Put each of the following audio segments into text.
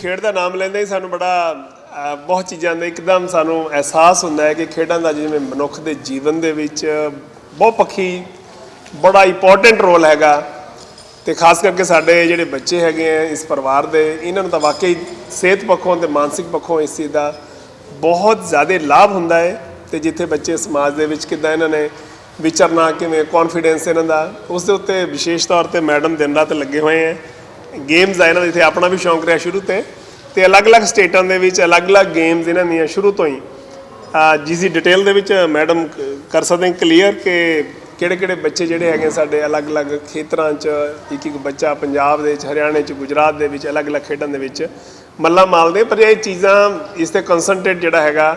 ਖੇਡ ਦਾ ਨਾਮ ਲੈਂਦੇ ਹੀ ਸਾਨੂੰ ਬੜਾ ਬਹੁਤ ਚੀਜ਼ਾਂ ਦਾ ਇੱਕਦਮ ਸਾਨੂੰ ਅਹਿਸਾਸ ਹੁੰਦਾ ਹੈ ਕਿ ਖੇਡਾਂ ਦਾ ਜਿਵੇਂ ਮਨੁੱਖ ਦੇ ਜੀਵਨ ਦੇ ਵਿੱਚ ਬਹੁਤ ਪੱਖੀ, ਬੜਾ ਇੰਪੋਰਟੈਂਟ ਰੋਲ ਹੈਗਾ। ਤੇ ਖਾਸ ਕਰਕੇ ਸਾਡੇ ਜਿਹੜੇ ਬੱਚੇ ਹੈਗੇ ਆ ਇਸ ਪਰਿਵਾਰ ਦੇ, ਇਹਨਾਂ ਨੂੰ ਤਾਂ ਵਾਕਈ ਸਿਹਤ ਪੱਖੋਂ ਤੇ ਮਾਨਸਿਕ ਪੱਖੋਂ ਇਸ ਚੀਜ਼ ਦਾ ਬਹੁਤ ਜ਼ਿਆਦਾ ਲਾਭ ਹੁੰਦਾ ਹੈ। ਤੇ ਜਿੱਥੇ ਬੱਚੇ ਸਮਾਜ ਦੇ ਵਿੱਚ ਕਿੱਦਾਂ ਇਹਨਾਂ ਨੇ ਵਿਚਰਨਾ, ਕਿਵੇਂ ਕੌਨਫੀਡੈਂਸ ਇਹਨਾਂ ਦਾ, ਉਸ ਦੇ ਉੱਤੇ ਵਿਸ਼ੇਸ਼ ਤੌਰ ਤੇ ਮੈਡਮ ਦਿਨ ਰਾਤ ਲੱਗੇ ਹੋਏ ਹੈ ਗੇਮਸ ਆ ਇਹਨਾਂ ਦੇ ਇੱਥੇ ਆਪਣਾ ਵੀ ਸ਼ੌਂਕ ਰਿਹਾ ਸ਼ੁਰੂ ਤੇ ਤੇ ਅਲੱਗ-ਅਲੱਗ ਸਟੇਟਾਂ ਦੇ ਵਿੱਚ ਅਲੱਗ-ਅਲੱਗ ਗੇਮਸ ਇਹਨਾਂ ਦੀਆਂ ਸ਼ੁਰੂ ਤੋਂ ਹੀ। ਜਿਸ ਦੀ ਡਿਟੇਲ ਦੇ ਵਿੱਚ ਮੈਡਮ, ਕਰ ਸਕਦੇ ਕਲੀਅਰ ਕਿ ਕਿਹੜੇ-ਕਿਹੜੇ ਬੱਚੇ ਜਿਹੜੇ ਹੈਗੇ ਸਾਡੇ ਅਲੱਗ-ਅਲੱਗ ਖੇਤਰਾਂ 'ਚ ਇੱਕ ਇੱਕ ਬੱਚਾ ਪੰਜਾਬ ਦੇ ਵਿੱਚ, ਹਰਿਆਣੇ 'ਚ, ਗੁਜਰਾਤ ਦੇ ਵਿੱਚ, ਅਲੱਗ-ਅਲੱਗ ਖੇਡਾਂ ਦੇ ਵਿੱਚ ਮੱਲਾ ਮਾਲਦੇ ਪਰ ਇਹ ਚੀਜ਼ਾਂ ਇਸ ਤੇ ਕਨਸੈਂਟਰੇਟ ਜਿਹੜਾ ਹੈਗਾ,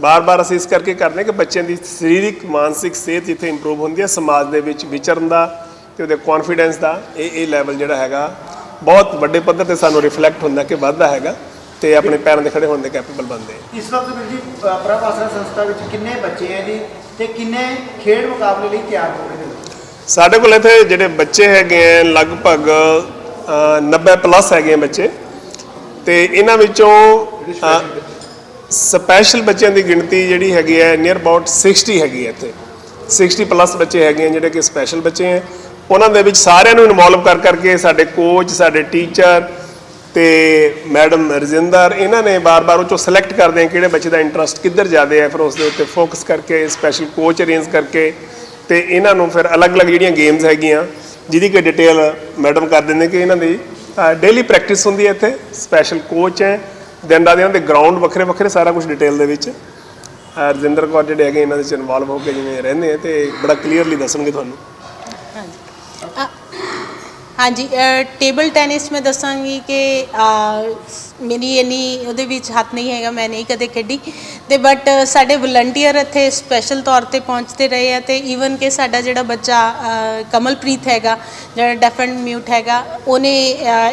ਬਾਰ-ਬਾਰ ਅਸੀਂ ਇਸ ਕਰਕੇ ਕਰਦੇ ਹਾਂ ਕਿ ਬੱਚਿਆਂ ਦੀ ਸਰੀਰਿਕ, ਮਾਨਸਿਕ ਸਿਹਤ ਜਿੱਥੇ ਇੰਪਰੂਵ ਹੁੰਦੀ ਹੈ, ਸਮਾਜ ਦੇ ਵਿੱਚ ਵਿਚਰਨ ਦਾ ਤੇ ਉਹਦੇ ਕੌਨਫੀਡੈਂਸ ਦਾ, ਇਹ ਇਹ ਲੈਵਲ ਜਿਹੜਾ ਹੈਗਾ ਬਹੁਤ ਵੱਡੇ ਪੱਧਰ ਤੇ ਸਾਨੂੰ ਰਿਫਲੈਕਟ ਹੁੰਦਾ ਕਿ ਵੱਧਦਾ ਹੈਗਾ ਤੇ ਆਪਣੇ ਪੈਰਾਂ ਤੇ ਖੜੇ ਹੋਣ ਦੇ ਕੈਪੇਬਲ ਬਣਦੇ ਆ। ਇਸ ਵਕਤ ਵੀਰ ਜੀ ਪ੍ਰਭ ਆਸਰਾ ਸੰਸਥਾ ਵਿੱਚ ਕਿੰਨੇ ਬੱਚੇ ਹੈ ਜੀ ਤੇ ਕਿੰਨੇ ਖੇਡ ਮੁਕਾਬਲੇ ਲਈ ਤਿਆਰ ਹੋ ਰਹੇ ਨੇ? ਸਾਡੇ ਕੋਲ ਇੱਥੇ ਜਿਹੜੇ ਬੱਚੇ ਹੈਗੇ ਆ ਲਗਭਗ ਅ, 90 ਪਲੱਸ ਹੈਗੇ ਆ ਬੱਚੇ। ਤੇ ਇਹਨਾਂ ਵਿੱਚੋਂ ਸਪੈਸ਼ਲ ਬੱਚਿਆਂ ਦੀ ਗਿਣਤੀ ਜਿਹੜੀ ਹੈਗੀ ਹੈ ਨੀਅਰ ਅਬਾਊਟ 60 ਹੈਗੀ ਹੈ ਇੱਥੇ। 60 ਪਲੱਸ ਬੱਚੇ ਹੈਗੇ ਆ ਜਿਹੜੇ ਕਿ ਸਪੈਸ਼ਲ ਬੱਚੇ ਆ। ਉਹਨਾਂ ਦੇ ਵਿੱਚ ਸਾਰਿਆਂ ਨੂੰ ਇਨਵੋਲਵ ਕਰ ਕਰਕੇ ਸਾਡੇ ਕੋਚ ਸਾਡੇ ਟੀਚਰ ਤੇ ਮੈਡਮ ਰਜਿੰਦਰ, ਇਹਨਾਂ ਨੇ ਬਾਰ-ਬਾਰ ਉਹ ਚੋਂ ਸਿਲੈਕਟ ਕਰਦੇ ਆ ਕਿਹੜੇ ਬੱਚੇ ਦਾ ਇੰਟਰਸਟ ਕਿੱਧਰ ਜ਼ਿਆਦਾ ਹੈ, ਫਿਰ ਉਸ ਦੇ ਉੱਤੇ ਫੋਕਸ ਕਰਕੇ ਸਪੈਸ਼ਲ ਕੋਚ ਅਰੇਂਜ ਕਰਕੇ ਤੇ ਇਹਨਾਂ ਨੂੰ ਫਿਰ ਅਲੱਗ-ਅਲੱਗ ਜਿਹੜੀਆਂ ਗੇਮਸ ਹੈਗੀਆਂ, ਜਿਹਦੀ ਕਿ ਡਿਟੇਲ ਮੈਡਮ ਕਰ ਦਿੰਦੇ ਕਿ ਇਹਨਾਂ ਦੀ ਡੇਲੀ ਪ੍ਰੈਕਟਿਸ ਹੁੰਦੀ ਹੈ ਇੱਥੇ ਸਪੈਸ਼ਲ ਕੋਚ ਹੈ, ਦਿਨ ਰਾਤ ਇਹਨਾਂ ਦੇ ਗਰਾਊਂਡ ਵੱਖਰੇ ਵੱਖਰੇ ਸਾਰਾ ਕੁਝ ਡਿਟੇਲ ਦੇ ਵਿੱਚ। ਰਜਿੰਦਰ ਕੌਰ ਜਿਹੜੇ ਹੈਗੇ ਇਹਨਾਂ ਦੇ ਚ ਇਨਵੋਲਵ ਹੋ ਕੇ ਜਿਵੇਂ ਰਹਿੰਦੇ ਆ ਤੇ ਬੜਾ ਕਲੀਅਰਲੀ ਦੱਸਣਗੇ ਤੁਹਾਨੂੰ। ਹਾਂਜੀ ਟੇਬਲ ਟੈਨਿਸ ਮੈਂ ਦੱਸਾਂਗੀ ਕਿ ਮੇਰੀ ਇੰਨੀ ਉਹਦੇ ਵਿੱਚ ਹੱਥ ਨਹੀਂ ਹੈਗਾ, ਮੈਂ ਨਹੀਂ ਕਦੇ ਖੇਡੀ। ਤੇ ਬਟ ਸਾਡੇ ਵਲੰਟੀਅਰ ਇੱਥੇ ਸਪੈਸ਼ਲ ਤੌਰ ਤੇ ਪਹੁੰਚਦੇ ਰਹੇ ਆ ਤੇ ਈਵਨ ਕਿ ਸਾਡਾ ਜਿਹੜਾ ਬੱਚਾ ਕਮਲਪ੍ਰੀਤ ਹੈਗਾ, ਜਿਹੜਾ ਡੈਫ ਐਂਡ ਮਿਊਟ ਹੈਗਾ, ਉਹਨੇ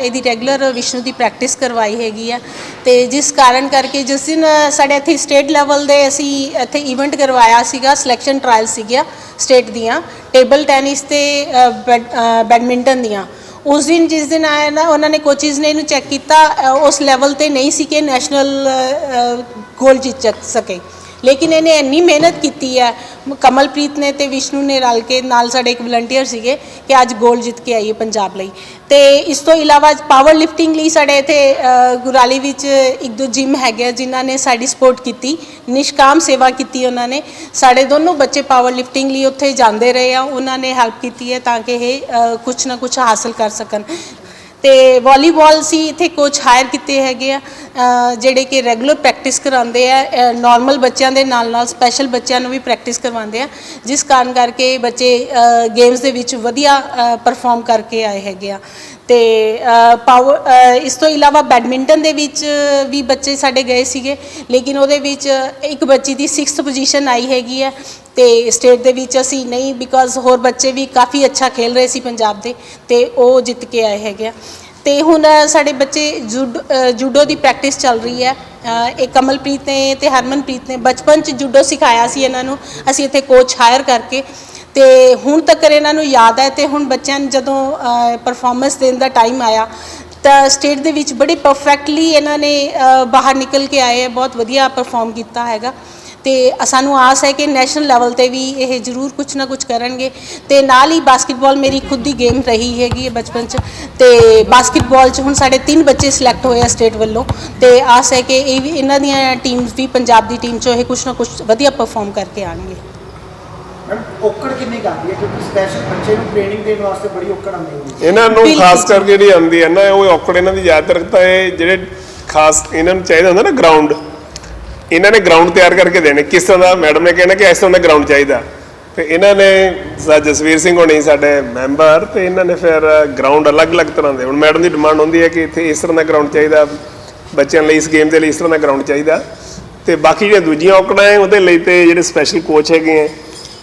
ਇਹਦੀ ਰੈਗੂਲਰ ਵਿਸ਼ਨੂੰ ਦੀ ਪ੍ਰੈਕਟਿਸ ਕਰਵਾਈ ਹੈਗੀ ਆ। ਤੇ ਜਿਸ ਕਾਰਨ ਕਰਕੇ ਜਿਸ ਦਿਨ ਸਾਡੇ ਇੱਥੇ ਸਟੇਟ ਲੈਵਲ ਦੇ ਅਸੀਂ ਇੱਥੇ ਇਵੈਂਟ ਕਰਵਾਇਆ ਸੀਗਾ ਸਿਲੈਕਸ਼ਨ ਟ੍ਰਾਇਲ ਸੀਗੀਆਂ ਸਟੇਟ ਦੀਆਂ ਟੇਬਲ ਟੈਨਿਸ ਤੇ ਬੈਡ- ਬੈਡਮਿੰਟਨ ਦੀਆਂ। ਉਸ ਦਿਨ ਜਿਸ ਦਿਨ ਆਇਆ ਨਾ, ਉਹਨਾਂ ਨੇ ਕੋਚਿਸ ਨੇ ਇਹਨੂੰ ਚੈੱਕ ਕੀਤਾ ਉਸ ਲੈਵਲ ਤੇ ਨਹੀਂ ਸੀ ਕਿ ਨੈਸ਼ਨਲ ਗੋਲ ਜਿੱਤ ਸਕੇ। ਲੇਕਿਨ ਇਹਨੇ ਇੰਨੀ ਮਿਹਨਤ ਕੀਤੀ ਹੈ। ਕਮਲਪ੍ਰੀਤ ਨੇ ਤੇ ਵਿਸ਼ਨੂੰ ਨੇ ਰਲ ਕੇ ਨਾਲ ਸਾਡੇ ਇੱਕ ਵਲੰਟੀਅਰ ਸੀਗੇ ਕਿ ਅੱਜ ਗੋਲਡ ਜਿੱਤ ਕੇ ਆਈਏ ਪੰਜਾਬ ਲਈ। ਤੇ ਇਸ ਤੋਂ ਇਲਾਵਾ ਪਾਵਰ ਲਿਫਟਿੰਗ ਲਈ ਸਾਡੇ ਇੱਥੇ ਗੁਰਾਲੀ ਵਿੱਚ ਇੱਕ ਦੋ ਜਿਮ ਹੈਗੇ ਆ ਜਿਨ੍ਹਾਂ ਨੇ ਸਾਡੀ ਸਪੋਰਟ ਕੀਤੀ। ਨਿਸ਼ਕਾਮ ਸੇਵਾ ਕੀਤੀ ਉਹਨਾਂ ਨੇ। ਸਾਡੇ ਦੋਨੋਂ ਬੱਚੇ ਪਾਵਰ ਲਿਫਟਿੰਗ ਲਈ ਉੱਥੇ ਜਾਂਦੇ ਰਹੇ ਆ। ਉਹਨਾਂ ਨੇ ਹੈਲਪ ਕੀਤੀ ਹੈ ਤਾਂ ਕਿ ਇਹ ਅ, ਕੁਛ ਨਾ ਕੁਛ ਹਾਸਲ ਕਰ ਸਕਣ। ਤੇ ਵਾਲੀਬਾਲ ਸੀ, ਇੱਥੇ ਕੋਚ ਹਾਇਰ ਕੀਤੇ ਹੈਗੇ ਆ ਜਿਹੜੇ ਕਿ ਰੈਗੂਲਰ ਪ੍ਰੈਕਟਿਸ ਕਰਾਉਂਦੇ ਆ ਨਾਰਮਲ ਬੱਚਿਆਂ ਦੇ ਨਾਲ ਨਾਲ ਸਪੈਸ਼ਲ ਬੱਚਿਆਂ ਨੂੰ ਵੀ ਪ੍ਰੈਕਟਿਸ ਕਰਵਾਉਂਦੇ ਆ, ਜਿਸ ਕਾਰਨ ਕਰਕੇ ਬੱਚੇ ਗੇਮਸ ਦੇ ਵਿੱਚ ਵਧੀਆ ਪਰਫਾਰਮ ਕਰਕੇ ਆਏ ਹੈਗੇ ਆ। ਤੇ ਪਾਵਰ ਇਸ ਤੋਂ ਇਲਾਵਾ ਬੈਡਮਿੰਟਨ ਦੇ ਵਿੱਚ ਵੀ ਬੱਚੇ ਸਾਡੇ ਗਏ ਸੀਗੇ, ਲੇਕਿਨ ਉਹਦੇ ਵਿੱਚ ਇੱਕ ਬੱਚੀ ਦੀ 6th ਪੋਜੀਸ਼ਨ ਆਈ ਹੈਗੀ ਹੈ ਤੇ ਸਟੇਟ ਦੇ ਵਿੱਚ ਅਸੀਂ ਨਹੀਂ ਬਿਕਾਜ਼ ਹੋਰ ਬੱਚੇ ਵੀ ਕਾਫੀ ਅੱਛਾ ਖੇਲ ਰਹੇ ਸੀ ਪੰਜਾਬ ਦੇ, ਤੇ ਉਹ ਜਿੱਤ ਕੇ ਆਏ ਹੈਗੇ ਆ। ਤੇ ਹੁਣ ਸਾਡੇ ਬੱਚੇ ਜੂਡ- ਜੂਡੋ ਦੀ ਪ੍ਰੈਕਟਿਸ ਚੱਲ ਰਹੀ ਹੈ। ਇਹ ਕਮਲਪ੍ਰੀਤ ਨੇ ਤੇ ਹਰਮਨਪ੍ਰੀਤ ਨੇ ਬਚਪਨ ਚ ਜੂਡੋ ਸਿਖਾਇਆ ਸੀ ਇਹਨਾਂ ਨੂੰ, ਅਸੀਂ ਇੱਥੇ ਕੋਚ ਹਾਇਰ ਕਰਕੇ। ਤੇ ਹੁਣ ਤੱਕ ਇਹਨਾਂ ਨੂੰ ਯਾਦ ਹੈ ਤੇ ਹੁਣ ਬੱਚਿਆਂ ਨੂੰ ਜਦੋਂ ਪਰਫਾਰਮੈਂਸ ਦੇਣ ਦਾ ਟਾਈਮ ਆਇਆ, ਤਾਂ ਸਟੇਟ ਦੇ ਵਿੱਚ ਬੜੀ ਪਰਫੈਕਟਲੀ ਇਹਨਾਂ ਨੇ ਬਾਹਰ ਨਿਕਲ ਕੇ ਆਏ ਬਹੁਤ ਵਧੀਆ ਪਰਫਾਰਮ ਕੀਤਾ ਹੈਗਾ। ਤੇ ਸਾਨੂੰ ਆਸ ਹੈ ਕਿ ਨੈਸ਼ਨਲ ਲੈਵਲ ਤੇ ਵੀ ਇਹ ਜ਼ਰੂਰ ਕੁਝ ਨਾ ਕੁਝ ਕਰਨਗੇ ਤੇ ਨਾਲ ਹੀ ਬਾਸਕਟਬਾਲ ਮੇਰੀ ਖੁਦ ਦੀ ਗੇਮ ਰਹੀ ਹੈਗੀ ਹੈ ਬਚਪਨ ਚ ਤੇ ਬਾਸਕਟਬਾਲ ਚ ਹੁਣ ਸਾਡੇ ਤਿੰਨ ਬੱਚੇ ਸਿਲੈਕਟ ਹੋਏ ਆ ਸਟੇਟ ਵੱਲੋਂ ਤੇ ਆਸ ਹੈ ਕਿ ਇਹ ਵੀ ਇਹਨਾਂ ਦੀਆਂ ਟੀਮਸ ਵੀ ਪੰਜਾਬ ਦੀ ਟੀਮ ਚੋਂ ਇਹ ਕੁਝ ਨਾ ਕੁਝ ਵਧੀਆ ਪਰਫਾਰਮ ਕਰਕੇ ਆਣਗੇ ਮੈਮ ਔਕੜ ਕਿੰਨੀ ਆਉਂਦੀ ਹੈ? ਕਿਉਂਕਿ ਸਪੈਸ਼ਲ ਬੱਚੇ ਨੂੰ ਟ੍ਰੇਨਿੰਗ ਦੇਣ ਵਾਸਤੇ ਬੜੀ ਔਕੜ ਆਉਂਦੀ ਹੈ। ਇਹਨਾਂ ਨੂੰ ਖਾਸ ਕਰਕੇ ਜਿਹੜੀ ਆਉਂਦੀ ਹੈ ਨਾ ਉਹ ਔਕੜ ਇਹਨਾਂ ਦੀ ਜ਼ਿਆਦਾਤਰ ਤਾਂ ਇਹ ਜਿਹੜੇ ਖਾਸ ਇਹਨਾਂ ਨੂੰ ਚਾਹੀਦਾ ਹੁੰਦਾ ਨਾ ਗਰਾਊਂਡ ਇਹਨਾਂ ਨੇ ਗਰਾਊਂਡ ਤਿਆਰ ਕਰਕੇ ਦੇਣੇ। ਕਿਸ ਤਰ੍ਹਾਂ ਦਾ? ਮੈਡਮ ਨੇ ਕਹਿਣਾ ਕਿ ਇਸ ਤਰ੍ਹਾਂ ਦਾ ਗਰਾਊਂਡ ਚਾਹੀਦਾ। ਤੇ ਇਹਨਾਂ ਨੇ ਸਾ ਜਸਵੀਰ ਸਿੰਘ ਹੋਣੀ ਸਾਡੇ ਮੈਂਬਰ ਤੇ ਇਹਨਾਂ ਨੇ ਫਿਰ ਗਰਾਊਂਡ ਅਲੱਗ-ਅਲੱਗ ਤਰ੍ਹਾਂ ਦੇ। ਹੁਣ ਮੈਡਮ ਦੀ ਡਿਮਾਂਡ ਹੁੰਦੀ ਹੈ ਕਿ ਇੱਥੇ ਇਸ ਤਰ੍ਹਾਂ ਦਾ ਗਰਾਊਂਡ ਚਾਹੀਦਾ। ਬੱਚਿਆਂ ਲਈ ਇਸ ਗੇਮ ਦੇ ਲਈ ਇਸ ਤਰ੍ਹਾਂ ਦਾ ਗਰਾਊਂਡ ਚਾਹੀਦਾ। ਤੇ ਬਾਕੀ ਜਿਹੜੀਆਂ ਦੂਜੀਆਂ ਔਕੜਾਂ ਹੈ ਉਹਦੇ ਲਈ ਤੇ ਜਿਹੜੇ ਸਪੈਸ਼ਲ ਕੋਚ ਹੈਗੇ ਆ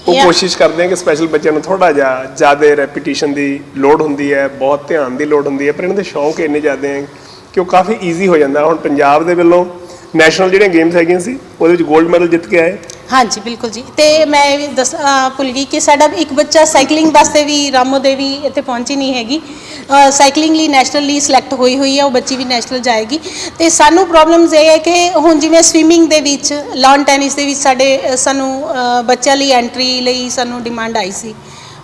ਉਹ. ਕੋਸ਼ਿਸ਼ ਕਰਦੇ ਆ ਕਿ ਸਪੈਸ਼ਲ ਬੱਚਿਆਂ ਨੂੰ ਥੋੜਾ ਜਿਹਾ ਜ਼ਿਆਦਾ ਰੈਪੀਟੀਸ਼ਨ ਦੀ ਲੋਡ ਹੁੰਦੀ ਹੈ ਬਹੁਤ ਧਿਆਨ ਦੀ ਲੋਡ ਹੁੰਦੀ ਹੈ। ਪਰ ਇਹਨਾਂ ਦੇ ਸ਼ੌਂਕ ਇੰਨੇ ਜ਼ਿਆਦੇ ਹੈ ਕਿ ਉਹ ਕਾਫੀ ਈਜ਼ੀ ਹੋ ਜਾਂਦਾ। ਹੁਣ ਪੰਜਾਬ ਦੇ ਵੱਲੋਂ ਨੈਸ਼ਨਲ ਜਿਹੜੀਆਂ ਗੇਮਸ ਹੈਗੀਆਂ ਸੀ ਉਹਦੇ ਵਿੱਚ 골ਡ ਮੈਡਲ ਜਿੱਤ ਕੇ ਆਏ। ਹਾਂਜੀ ਬਿਲਕੁਲ ਜੀ। ਤੇ ਮੈਂ ਇਹ ਵੀ ਦੱਸ ਅਹ ਭੁੱਲ ਗਈ ਕਿ ਸਾਡਾ ਇੱਕ ਬੱਚਾ ਸਾਈਕਲਿੰਗ ਵਾਸਤੇ ਵੀ ਰਾਮੋ ਦੇਵੀ ਇੱਥੇ ਪਹੁੰਚੀ ਨਹੀਂ ਹੈਗੀ। ਸਾਈਕਲਿੰਗ ਲਈ ਨੈਸ਼ਨਲ ਲਈ ਸਿਲੈਕਟ ਹੋਈ ਹੋਈ ਹੈ ਉਹ ਬੱਚੀ ਵੀ ਨੈਸ਼ਨਲ ਜਾਏਗੀ। ਤੇ ਸਾਨੂੰ ਪ੍ਰੋਬਲਮਸ ਇਹ ਹੈ ਕਿ ਹੁਣ ਜਿਵੇਂ ਸਵਿਮਿੰਗ ਦੇ ਵਿੱਚ ਲਾਨ ਟੈਨਿਸ ਦੇ ਵਿੱਚ ਸਾਡੇ ਅਹ, ਸਾਨੂੰ ਅਹ, ਬੱਚਿਆਂ ਲਈ ਐਂਟਰੀ ਲਈ ਸਾਨੂੰ ਡਿਮਾਂਡ ਆਈ ਸੀ।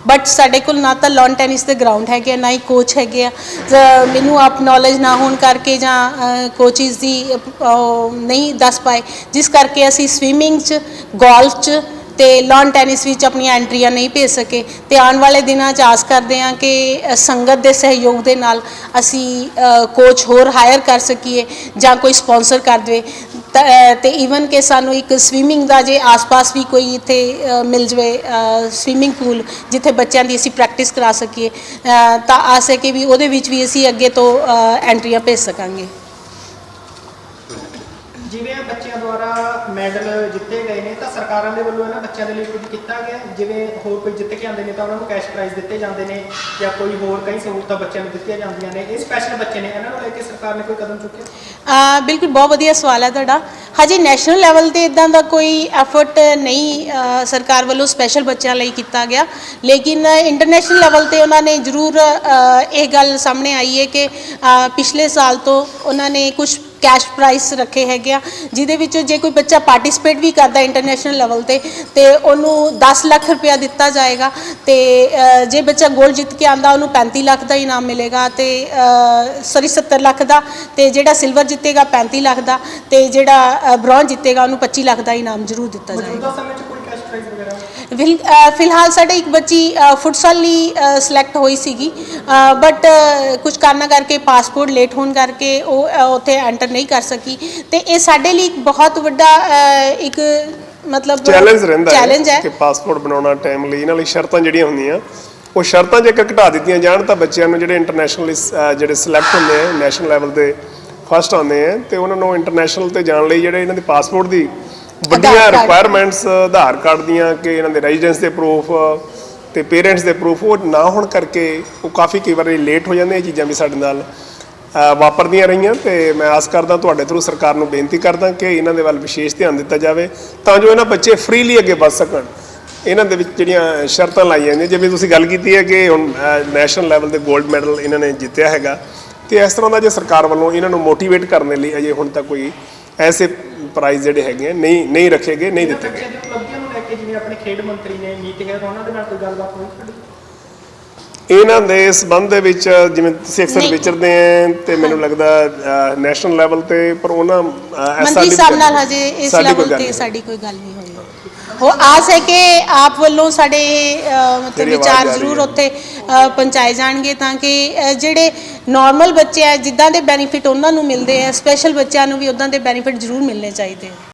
ਬਟ ਸਾਡੇ ਕੋਲ ਨਾ ਤਾਂ ਲਾਨ ਟੈਨਿਸ ਦੇ ਗਰਾਊਂਡ ਹੈਗੇ ਆ, ਨਾ ਹੀ ਕੋਚ ਹੈਗੇ ਆ। ਜ- ਮੈਨੂੰ ਆਪ ਨੌਲੇਜ ਨਾ ਹੋਣ ਕਰਕੇ ਜਾਂ ਕੋਚਿਸ ਦੀ ਅਹ, ਉਹ ਨਹੀਂ ਦੱਸ ਪਾਏ। ਜਿਸ ਕਰਕੇ ਅਸੀਂ ਸਵੀਮਿੰਗ 'ਚ ਗੋਲਫ 'ਚ ਤੇ ਲਾਨ ਟੈਨਿਸ ਵਿੱਚ ਆਪਣੀਆਂ ਐਂਟਰੀਆਂ ਨਹੀਂ ਭੇਜ ਸਕੇ। ਤੇ ਆਉਣ ਵਾਲੇ ਦਿਨਾਂ 'ਚ ਆਸ ਕਰਦੇ ਹਾਂ ਕਿ ਅ, ਸੰਗਤ ਦੇ ਸਹਿਯੋਗ ਦੇ ਨਾਲ ਅਸੀਂ ਕੋਚ ਹੋਰ ਹਾਇਰ ਕਰ ਸਕੀਏ ਜਾਂ ਕੋਈ ਸਪਾਂਸਰ ਕਰ ਦੇਵੇ। ਤਾਂ, ਅ, ਤੇ ਈਵਨ ਕਿ ਸਾਨੂੰ ਇੱਕ ਸਵੀਮਿੰਗ ਦਾ ਜੇ ਆਸ-ਪਾਸ ਵੀ ਕੋਈ ਇੱਥੇ ਮਿਲ ਜਵੇ ਸਵੀਮਿੰਗ ਪੂਲ ਜਿੱਥੇ ਬੱਚਿਆਂ ਦੀ ਅਸੀਂ ਪ੍ਰੈਕਟਿਸ ਕਰਾ ਸਕੀਏ ਤਾਂ ਆਸ ਹੈ ਕਿ ਵੀ ਉਹਦੇ ਵਿੱਚ ਵੀ ਅਸੀਂ ਅੱਗੇ ਤੋਂ ਐਂਟਰੀਆਂ ਭੇਜ ਸਕਾਂਗੇ। ਜਿਵੇਂ ਬੱਚਿਆਂ ਦੁਆਰਾ ਮੈਡਲ ਜਿੱਤੇ ਗਏ ਨੇ, ਤਾਂ ਸਰਕਾਰਾਂ ਦੇ ਵੱਲੋਂ ਇਹਨਾਂ ਬੱਚਿਆਂ ਦੇ ਲਈ ਕੁਝ ਕੀਤਾ ਗਿਆ ਜਿਵੇਂ ਹੋਰ ਕੋਈ ਜਿੱਤ ਕੇ ਆਉਂਦੇ ਨੇ, ਤਾਂ ਉਹਨਾਂ ਨੂੰ ਕੈਸ਼ ਪ੍ਰਾਈਜ਼ ਦਿੱਤੇ ਜਾਂਦੇ ਨੇ, ਜਾਂ ਕੋਈ ਹੋਰ ਕਈ ਸਹੂਲਤਾਂ ਬੱਚਿਆਂ ਨੂੰ ਦਿੱਤੀਆਂ ਜਾਂਦੀਆਂ ਨੇ, ਇਹ ਸਪੈਸ਼ਲ ਬੱਚੇ ਨੇ, ਇਹਨਾਂ ਨੂੰ ਲੈ ਕੇ ਸਰਕਾਰ ਨੇ ਕੋਈ ਕਦਮ ਚੁੱਕਿਆ? ਬਿਲਕੁਲ, ਬਹੁਤ ਵਧੀਆ ਸਵਾਲ ਹੈ ਤੁਹਾਡਾ। ਹਜੇ ਨੈਸ਼ਨਲ ਲੈਵਲ ਤੇ ਇਦਾਂ ਦਾ ਕੋਈ ਐਫਰਟ ਨਹੀਂ ਸਰਕਾਰ ਵੱਲੋਂ ਸਪੈਸ਼ਲ ਬੱਚਿਆਂ ਲਈ ਕੀਤਾ ਗਿਆ। ਲੇਕਿਨ ਇੰਟਰਨੈਸ਼ਨਲ ਲੈਵਲ ਤੇ ਉਹਨਾਂ ਨੇ ਜ਼ਰੂਰ ਇਹ ਗੱਲ ਸਾਹਮਣੇ ਆਈ ਹੈ ਕਿ ਪਿਛਲੇ ਸਾਲ ਤੋਂ ਉਹਨਾਂ ਨੇ ਕੁਝ ਕੈਸ਼ ਪ੍ਰਾਈਸ ਰੱਖੇ ਹੈਗੇ ਆ, ਜਿਹਦੇ ਵਿੱਚ ਜੇ ਕੋਈ ਬੱਚਾ ਪਾਰਟਿਸਿਪੇਟ ਵੀ ਕਰਦਾ ਇੰਟਰਨੈਸ਼ਨਲ ਲੈਵਲ ਤੇ ਤੇ ਉਹਨੂੰ 10 ਲੱਖ ਰੁਪਇਆ ਦਿੱਤਾ ਜਾਏਗਾ, ਤੇ ਜੇ ਬੱਚਾ ਗੋਲਡ ਜਿੱਤ ਕੇ ਆਂਦਾ ਉਹਨੂੰ 35 ਲੱਖ ਦਾ ਇਨਾਮ ਮਿਲੇਗਾ, ਤੇ ਸੌਰੀ 70 ਲੱਖ ਦਾ, ਤੇ ਜਿਹੜਾ ਸਿਲਵਰ ਜਿੱਤੇਗਾ 35 ਲੱਖ ਦਾ, ਤੇ ਜਿਹੜਾ ਬ੍ਰੌਂਜ ਜਿੱਤੇਗਾ, ਉਹਨੂੰ 25 ਲੱਖ ਦਾ ਇਨਾਮ ਜ਼ਰੂਰ ਦਿੱਤਾ ਜਾਏਗਾ। ਪ੍ਰਾਈਜ਼ ਵਗੈਰਾ? ਅ, ਫਿਲਹਾਲ ਸਾਡੇ ਇੱਕ ਬੱਚੀ ਫੁਟਸਾਲ ਲਈ ਸਿਲੈਕਟ ਹੋਈ ਸੀਗੀ। ਬਟ ਕੁਝ ਕਾਰਨਾਂ ਕਰਕੇ ਪਾਸਪੋਰਟ ਲੇਟ ਹੋਣ ਕਰਕੇ ਉਹ ਉੱਥੇ ਐਂਟਰ ਨਹੀਂ ਕਰ ਸਕੀ। ਤੇ ਇਹ ਸਾਡੇ ਲਈ ਇੱਕ ਬਹੁਤ ਵੱਡਾ ਇੱਕ ਮਤਲਬ ਚੈਲੰਜ ਰਹਿੰਦਾ ਚੈਲੰਜ ਹੈ। ਕਿ ਪਾਸਪੋਰਟ ਬਣਾਉਣਾ ਟਾਈਮ ਲਈ। ਇਹਨਾਂ ਲਈ ਸ਼ਰਤਾਂ ਜਿਹੜੀਆਂ ਹੁੰਦੀਆਂ ਉਹ ਸ਼ਰਤਾਂ ਜੇਕਰ ਘਟਾ ਦਿੱਤੀਆਂ ਜਾਣ ਤਾਂ ਬੱਚਿਆਂ ਨੂੰ ਜਿਹੜੇ ਇੰਟਰਨੈਸ਼ਨਲ ਜਿਹੜੇ ਸਿਲੈਕਟ ਹੁੰਦੇ ਆ ਨੈਸ਼ਨਲ ਲੈਵਲ ਦੇ ਫਸਟ ਆਉਂਦੇ ਆ ਤੇ ਉਹਨਾਂ ਨੂੰ ਇੰਟਰਨੈਸ਼ਨਲ ਤੇ ਜਾਣ ਲਈ ਜਿਹੜੇ ਇਹਨਾਂ ਦੀ ਪਾਸਪੋਰਟ ਦੀ ਵੱਡੀਆਂ। ਰਿਕੁਆਇਰਮੈਂਟਸ ਆਧਾਰ ਕਾਰਡ ਦੀਆਂ ਕਿ ਇਹਨਾਂ ਦੇ ਰੈਜ਼ੀਡੈਂਸ ਦੇ ਪ੍ਰੂਫ ਤੇ ਪੇਰੈਂਟਸ ਦੇ ਪ੍ਰੂਫ ਉਹ ਨਾ ਹੋਣ ਕਰਕੇ ਉਹ ਕਾਫੀ ਕਈ ਵਾਰੀ ਲੇਟ ਹੋ ਜਾਂਦੇ ਇਹ ਚੀਜ਼ਾਂ ਵੀ ਸਾਡੇ ਨਾਲ ਵਾਪਰਦੀਆਂ ਰਹੀਆਂ ਤੇ ਮੈਂ ਆਸ ਕਰਦਾ ਤੁਹਾਡੇ ਥਰੂ ਸਰਕਾਰ ਨੂੰ ਬੇਨਤੀ ਕਰਦਾ ਕਿ ਇਹਨਾਂ ਦੇ ਵੱਲ ਵਿਸ਼ੇਸ਼ ਧਿਆਨ ਦਿੱਤਾ ਜਾਵੇ ਤਾਂ ਜੋ ਇਹਨਾਂ ਬੱਚੇ ਫ੍ਰੀਲੀ ਅੱਗੇ ਵੱਧ ਸਕਣ ਇਹਨਾਂ ਦੇ ਵਿੱਚ ਜਿਹੜੀਆਂ ਸ਼ਰਤਾਂ ਲਾਈਆਂ ਜਾਂਦੀਆਂ ਜਿਵੇਂ ਤੁਸੀਂ ਗੱਲ ਕੀਤੀ ਹੈ ਕਿ ਹੁਣ ਨੈਸ਼ਨਲ ਲੈਵਲ ਤੇ 골ਡ ਮੈਡਲ ਇਹਨਾਂ ਨੇ ਜਿੱਤਿਆ ਹੈਗਾ ਤੇ ਇਸ ਤਰ੍ਹਾਂ ਦਾ ਜੇ ਸਰਕਾਰ ਵੱਲੋਂ ਇਹਨਾਂ ਨੂੰ ਮੋਟੀਵੇਟ ਕਰਨ ਦੇ ਲਈ ਅਜੇ ਹੁਣ ਤੱਕ ਕੋਈ ਐਸੇ ਪ੍ਰਾਈਜ਼ ਜਿਹੜੇ ਹੈਗੇ ਨਹੀਂ ਨਹੀਂ ਰੱਖੇ ਗਏ, ਨਹੀਂ ਦਿੱਤੇ ਗਏ। ਬੱਚਿਆਂ ਦੀ ਉਪਲਬਧੀਆਂ ਨੂੰ ਲੈ ਕੇ ਜਿਵੇਂ ਆਪਣੇ ਖੇਡ ਮੰਤਰੀ ਨੇ ਨੀਤ ਹੈ ਉਹਨਾਂ ਦੇ ਨਾਲ ਕੋਈ ਗੱਲਬਾਤ ਹੋਈ ਤੁਹਾਡੀ? ਇਹਨਾਂ ਦੇ ਸਬੰਧ ਦੇ ਵਿੱਚ ਜਿਵੇਂ ਤੁਸੀਂ ਅਕਸਰ। ਵਿਚਰਦੇ ਆ ਤੇ ਮੈਨੂੰ ਲੱਗਦਾ ਨੈਸ਼ਨਲ ਲੈਵਲ ਤੇ ਪਰ ਉਹਨਾਂ ਮੰਤਰੀ ਸਾਹਿਬ ਨਾਲ ਹਜੇ ਇਸ ਲੈਵਲ ਤੇ। ਸਾਡੀ ਕੋਈ ਗੱਲ ਨਹੀਂ ਹੋਈ ਉਹ ਆਸ ਹੈ ਕਿ ਆਪ ਵੱਲੋਂ ਸਾਡੇ ਮਤਲਬ ਵਿਚਾਰ ਜ਼ਰੂਰ ਹੈ। ਉੱਥੇ ਪਹੁੰਚਾਏ ਜਾਣਗੇ ਤਾਂ ਕਿ ਜਿਹੜੇ ਨਾਰਮਲ ਬੱਚੇ ਆ ਜਿੱਦਾਂ ਦੇ ਬੈਨੀਫਿਟ ਉਹਨਾਂ ਨੂੰ ਮਿਲਦੇ ਆ ਸਪੈਸ਼ਲ ਬੱਚਿਆਂ ਨੂੰ ਵੀ ਉਦਾਂ ਦੇ ਬੈਨੀਫਿਟ ਜ਼ਰੂਰ ਮਿਲਣੇ ਚਾਹੀਦੇ ਆ